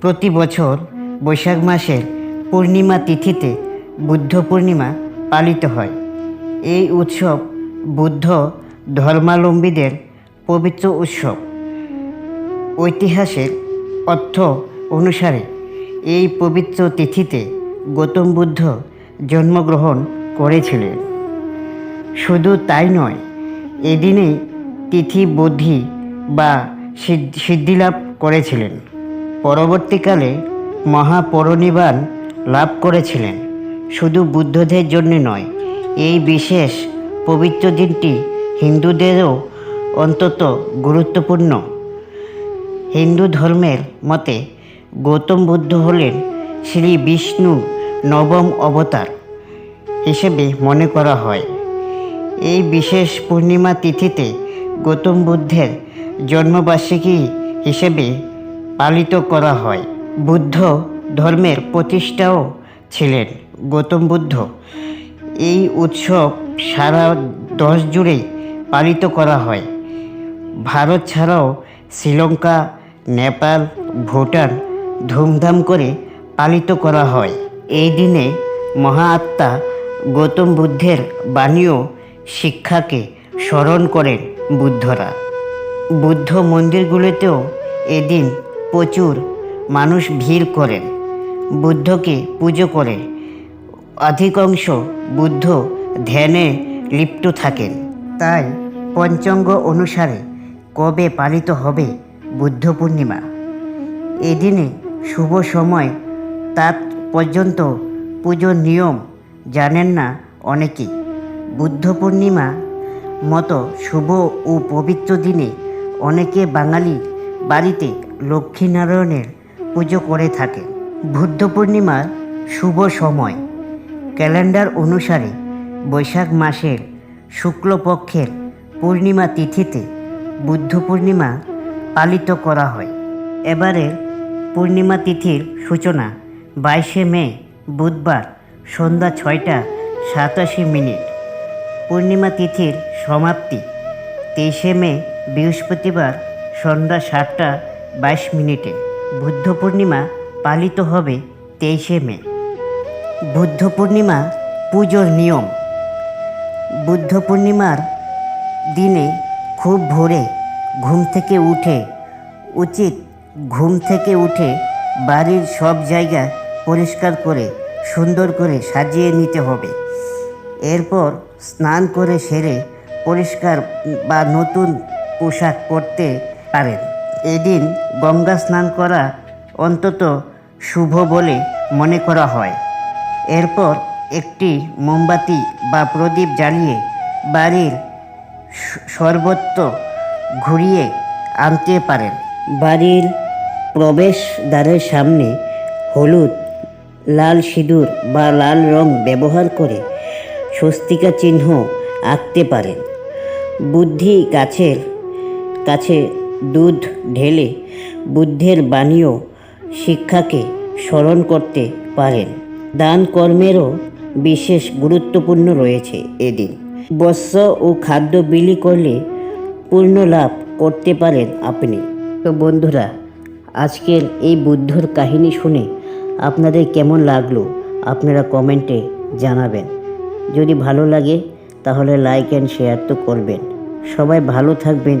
প্রতি বছর বৈশাখ মাসের পূর্ণিমা তিথিতে বুদ্ধ পূর্ণিমা পালিত হয়। এই উৎসব বুদ্ধ ধর্মাবলম্বীদের পবিত্র উৎসব। ঐতিহাসিক অর্থ অনুসারে এই পবিত্র তিথিতে গৌতম বুদ্ধ জন্মগ্রহণ করেছিলেন। শুধু তাই নয়, এদিনেই তিথি বুদ্ধি বা সিদ্ধ- সিদ্ধিলাভ করেছিলেন। পরবর্তীকালে মহাপরিনির্বাণ লাভ করেছিলেন। শুধু বুদ্ধদের জন্য নয়, এই বিশেষ পবিত্র দিনটি হিন্দুদেরও অন্তত গুরুত্বপূর্ণ। হিন্দু ধর্মের মতে গৌতম বুদ্ধ হলেন শ্রী বিষ্ণু নবম অবতার হিসেবে মনে করা হয়। এই বিশেষ পূর্ণিমা তিথিতে গৌতম বুদ্ধের জন্মবার্ষিকী হিসেবে পালিত করা হয়। বুদ্ধ ধর্মের প্রতিষ্ঠাও ছিলেন গৌতম বুদ্ধ। এই উৎসব সারা দশ জুড়েই পালিত করা হয়। ভারত ছাড়াও শ্রীলঙ্কা, নেপাল, ভুটান ধুমধাম করে পালিত করা হয়। এই দিনে মহা আত্মা গৌতম বুদ্ধের বাণীয় শিক্ষাকে স্মরণ করেন বুদ্ধরা। বুদ্ধ মন্দিরগুলিতেও এদিন প্রচুর মানুষ ভিড় করেন। বুদ্ধকে পুজো করে। অধিকাংশ বুদ্ধ ধ্যানে লিপ্ত থাকেন। তাই পঞ্চাঙ্গ অনুসারে কবে পালিত হবে বুদ্ধ পূর্ণিমা? এদিনে শুভ সময় তাৎ পর্যন্ত পুজোর নিয়ম জানেন না অনেকেই বুদ্ধ পূর্ণিমা মতো শুভ ও পবিত্র দিনে অনেকে বাঙালি বাড়িতে লক্ষ্মীনারায়ণের পুজো করে থাকে। বুদ্ধ পূর্ণিমার শুভ সময়। ক্যালেন্ডার অনুসারে বৈশাখ মাসের শুক্লপক্ষের পূর্ণিমা তিথিতে বুদ্ধ পূর্ণিমা পালিত করা হয়। এবারে পূর্ণিমা তিথির সূচনা বাইশে মে, বুধবার সন্ধ্যা ছয়টা সাতাশি মিনিট। পূর্ণিমা তিথির সমাপ্তি তেইশে মে, বৃহস্পতিবার সন্ধ্যা সাতটা বাইশ মিনিটে বুদ্ধ পূর্ণিমা পালিত হবে তেইশে মে। বুদ্ধ পূর্ণিমা পুজোর নিয়ম। বুদ্ধ পূর্ণিমার দিনে খুব ভোরে ঘুম থেকে উঠে, উচিত ঘুম থেকে উঠে বাড়ির সব জায়গা পরিষ্কার করে, সুন্দর করে সাজিয়ে নিতে হবে। এরপর স্নান করে সেরে পরিষ্কার বা নতুন পোশাক পরতে পারেন। এদিন গঙ্গা স্নান করা অন্তত শুভ বলে মনে করা হয়। এরপর একটি মোমবাতি বা প্রদীপ জ্বালিয়ে বাড়ির সর্বত্র ঘুরিয়ে আনতে পারেন। বাড়ির প্রবেশ দ্বারের সামনে হলুদ, লাল সিঁদুর বা লাল রং ব্যবহার করে স্বস্তিকা চিহ্ন আঁকতে পারেন। বুদ্ধি গাছের কাছে দুধ ঢেলে বুদ্ধের বাণীয় শিক্ষাকে স্মরণ করতে পারেন। দান কর্মেরও বিশেষ গুরুত্বপূর্ণ রয়েছে এদিন। বস্ত্র ও খাদ্য বিলি করলে পূর্ণ লাভ করতে পারেন আপনি। তো বন্ধুরা, আজকের এই বুদ্ধর কাহিনী শুনে আপনাদের কেমন লাগল আপনারা কমেন্টে জানাবেন। যদি ভালো লাগে তাহলে লাইক অ্যান্ড শেয়ার তো করবেন। সবাই ভালো থাকবেন